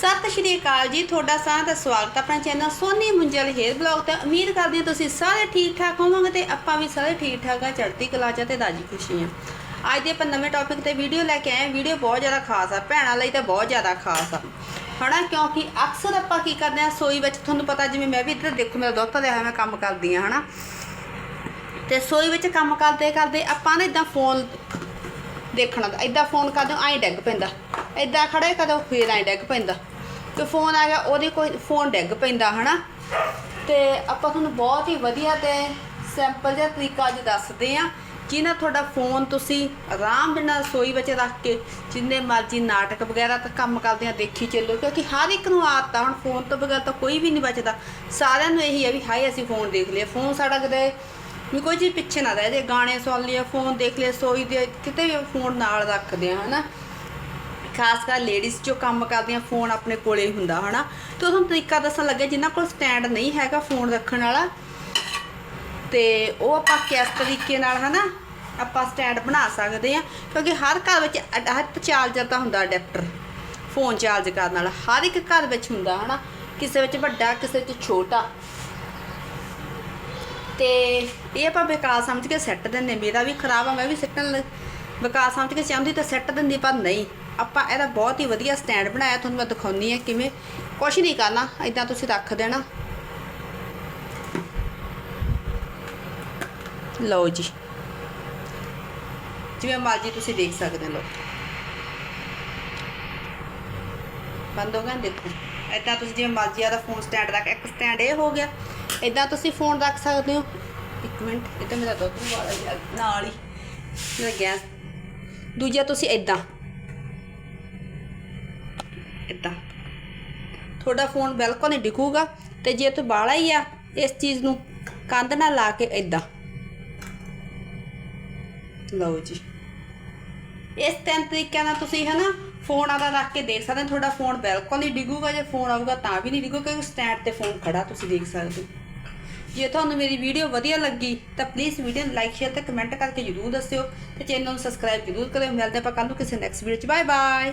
ਸਤਿ ਸ਼੍ਰੀ ਅਕਾਲ ਜੀ, ਤੁਹਾਡਾ ਸਾਰਿਆਂ ਦਾ ਸਵਾਗਤ ਹੈ ਆਪਣੇ channel Soni Munjal hair blog ਤੇ। ਉਮੀਦ ਕਰਦੇ ਹਾਂ ਤੁਸੀਂ ਸਾਰੇ ਠੀਕ ਠਾਕ ਹੋਵੋਗੇ ਤੇ ਆਪਾਂ ਵੀ ਸਾਰੇ ਠੀਕ ਠਾਕ ਆ, ਚੜ੍ਹਦੀ ਕਲਾ ਚ ਤੇ ਰਾਜੀ ਖੁਸ਼ੀ ਆ। ਅੱਜ ਦੇ ਆਪਾਂ ਨਵੇਂ ਟੌਪਿਕ ਤੇ ਵੀਡੀਓ ਲੈ ਕੇ ਆਏ ਵੀਡੀਓ ਬਹੁਤ ਜ਼ਿਆਦਾ ਖਾਸ ਆ, ਭੈਣਾਂ ਲਈ ਤਾਂ ਬਹੁਤ ਜ਼ਿਆਦਾ ਖਾਸ ਆ। ਹਨਾ, ਕਿਉਂਕਿ ਅਕਸਰ ਆਪਾਂ ਕੀ ਕਰਦੇ ਆ ਸੋਈ ਵਿੱਚ ਤੁਹਾਨੂੰ ਪਤਾ ਜਿਵੇਂ ਮੈਂ ਵੀ ਇੱਧਰ ਦੇਖੋ, ਮੇਰਾ ਦੋਸਤ ਦੇ ਮੈਂ ਕੰਮ ਕਰਦੀ ਆ ਹਨਾ। ਤੇ ਸੋਈ ਵਿੱਚ ਕੰਮ ਕਰਦੇ ਕਰਦੇ ਆਪਾਂ ਨਾ ਇਦਾਂ ਫੋਨ ਦੇਖਣਾ ਇਦਾਂ ਫੋਨ ਕਰਦੇ ਐਂ ਡਿੱਗ ਪੈਂਦਾ। ਇਦਾਂ ਖੜੇ ਕਦੋਂ ਫੇਰ ਐਂ ਡਿੱਗ ਪੈਂਦਾ। ਤੇ ਫੋਨ ਆ ਗਿਆ, ਉਹਦੇ ਕੋਈ ਫੋਨ ਡਿੱਗ ਪੈਂਦਾ, ਹਨਾ? ਤੇ ਆਪਾਂ ਤੁਹਾਨੂੰ ਬਹੁਤ ਹੀ ਵਧੀਆ ਤੇ ਸਿੰਪਲ ਜਿਹਾ ਤਰੀਕਾ ਅੱਜ ਦੱਸਦੇ ਆ ਜਿਹਨਾਂ ਤੁਹਾਡਾ ਫੋਨ ਤੁਸੀਂ ਆਰਾਮ ਦੇ ਨਾਲ ਸੋਈ ਵਿੱਚ ਰੱਖ ਕੇ ਜਿੰਨੇ ਮਰਜ਼ੀ ਨਾਟਕ ਵਗੈਰਾ ਤਾਂ ਕੰਮ ਕਰਦੇ ਆ, ਦੇਖੀ ਚੱਲੋ, ਕਿਉਂਕਿ ਹਰ ਇੱਕ ਨੂੰ ਆਦਤ ਆ, ਹੁਣ ਫੋਨ ਤੋਂ ਬਗੈਰ ਤਾਂ ਕੋਈ ਵੀ ਨਹੀਂ ਬਚਦਾ। ਸਾਰਿਆਂ ਨੂੰ ਇਹੀ ਹੈ ਵੀ ਹਾਏ, ਅਸੀਂ ਫੋਨ ਦੇਖ ਲਿਆ, ਫੋਨ ਸਾਡਾ ਕਦੇ ਵੀ ਕੋਈ ਚੀਜ਼ ਪਿੱਛੇ ਨਾ ਰਹਿ ਜੇ ਗਾਣੇ ਸੁਣ ਲਈਏ, ਫੋਨ ਦੇਖ ਲਿਆ ਸੋਈ ਦੇ ਕਿਤੇ ਵੀ ਫੋਨ ਨਾਲ ਰੱਖਦੇ ਆ, ਹਨਾ? ਖਾਸ ਕਰ ਲੇਡੀਜ਼ ਜੋ ਕੰਮ ਕਰਦੀਆਂ ਫੋਨ ਆਪਣੇ ਕੋਲੇ ਹੀ ਹੁੰਦਾ, ਹਨਾ? ਤੇ ਉਹ ਤੁਹਾਨੂੰ ਤਰੀਕਾ ਦੱਸਣ ਲੱਗੇ, ਜਿਨ੍ਹਾਂ ਕੋਲ ਸਟੈਂਡ ਨਹੀਂ ਹੈਗਾ ਫੋਨ ਰੱਖਣ ਵਾਲਾ, ਤੇ ਉਹ ਆਪਾਂ ਕਿਸ ਤਰੀਕੇ ਨਾਲ, ਹਨਾ, ਆਪਾਂ ਸਟੈਂਡ ਬਣਾ ਸਕਦੇ ਆ ਕਿਉਂਕਿ ਹਰ ਘਰ ਵਿੱਚ ਹਰ ਚਾਰਜਰ ਦਾ ਹੁੰਦਾ ਅਡਾਪਟਰ ਫੋਨ ਚਾਰਜ ਕਰਨ ਵਾਲਾ। ਹਰ ਇੱਕ ਘਰ ਵਿੱਚ ਹੁੰਦਾ, ਹਨਾ? ਕਿਸੇ ਵਿੱਚ ਵੱਡਾ, ਕਿਸੇ ਵਿੱਚ ਛੋਟਾ। ਤੇ ਇਹ ਆਪਾਂ ਬੇਕਾਰ ਸਮਝ ਕੇ ਸੈੱਟ ਦਿੰਦੇ ਮੇਰਾ ਵੀ ਖਰਾਬ ਆ, ਮੈਂ ਵੀ ਸਿੱਟਣ ਵਿਕਾਸ ਸਮਝ ਕੇ ਚਾਹੁੰਦੀ ਤਾਂ ਸੈੱਟ ਦਿੰਦੀ ਪਰ ਨਹੀਂ। ਆਪਾਂ ਇਹਦਾ ਬਹੁਤ ਹੀ ਵਧੀਆ ਸਟੈਂਡ ਬਣਾਇਆ, ਤੁਹਾਨੂੰ ਮੈਂ ਦਿਖਾਉਣੀ ਆ ਕਿਵੇਂ। ਕੁਝ ਨਹੀਂ ਕਰਨਾ ਇਦਾਂ ਤੁਸੀਂ ਰੱਖ ਦੇਣਾ। ਲਓ ਜੀ। ਜਿਵੇਂ ਮਰਜ਼ੀ ਤੁਸੀਂ ਦੇਖ ਸਕਦੇ ਹੋ। ਲਓ। ਬੰਦ ਹੋ ਗਿਆ ਦੇਖੋ। ਇਦਾਂ ਤੁਸੀਂ ਜਿਵੇਂ ਮਰਜ਼ੀ ਆਦਾ ਫੋਨ ਸਟੈਂਡ ਰੱਖ, ਇੱਕ ਸਟੈਂਡ ਇਹ ਹੋ ਗਿਆ। ਇਦਾਂ ਤੁਸੀਂ ਫੋਨ ਰੱਖ ਸਕਦੇ ਹੋ। ਇੱਕ ਮਿੰਟ, ਇਹ ਤਾਂ ਮੇਰਾ ਦੁੱਧ ਵਾਲਾ ਨਾਲ ਹੀ। ਮੇਰਾ ਗੈਸ ਦੂਜਾ ਤੁਸੀਂ ਇਦਾਂ ਇਦਾਂ ਤੁਹਾਡਾ ਫੋਨ ਬਿਲਕੁਲ ਨਹੀਂ ਡਿੱਗੂਗਾ ਤੇ ਜੇ ਤੂੰ ਬਾਲਾ ਹੀ ਆ ਇਸ ਚੀਜ਼ ਨੂੰ, ਕੰਧ ਨਾਲ ਲਾ ਕੇ ਇਦਾਂ ਲਓ ਜੀ। ਇਸ ਤਿੰਨ ਤਰੀਕਿਆਂ ਨਾਲ ਤੁਸੀਂ ਹਨਾ ਫੋਨ ਆਦਾ ਰੱਖ ਕੇ ਦੇਖ ਸਕਦੇ ਹੋ, ਤੁਹਾਡਾ ਫੋਨ ਬਿਲਕੁਲ ਨਹੀਂ ਡਿੱਗੂਗਾ, ਜੇ ਫੋਨ ਆਊਗਾ ਤਾਂ ਵੀ ਨਹੀਂ ਡਿੱਗੂਗਾ, ਕਿਉਂਕਿ ਸਟੈਂਡ ਤੇ ਫੋਨ ਖੜਾ ਤੁਸੀਂ ਦੇਖ ਸਕਦੇ ਹੋ। ਜੇ ਤੁਹਾਨੂੰ ਮੇਰੀ ਵੀਡੀਓ ਵਧੀਆ ਲੱਗੀ, ਤਾਂ ਪਲੀਜ਼ ਵੀਡੀਓ ਨੂੰ ਲਾਈਕ ਸ਼ੇਅਰ ਤੇ ਕਮੈਂਟ ਕਰਕੇ ਜਰੂਰ ਦੱਸਿਓ ਤੇ ਚੈਨਲ ਨੂੰ ਸਬਸਕ੍ਰਾਈਬ ਜਰੂਰ ਕਰਿਓ। ਮਿਲਦੇ ਆਪਾਂ ਕੱਲ ਨੂੰ ਕਿਸੇ ਨੈਕਸਟ ਵੀਡੀਓ 'ਚ। Bye bye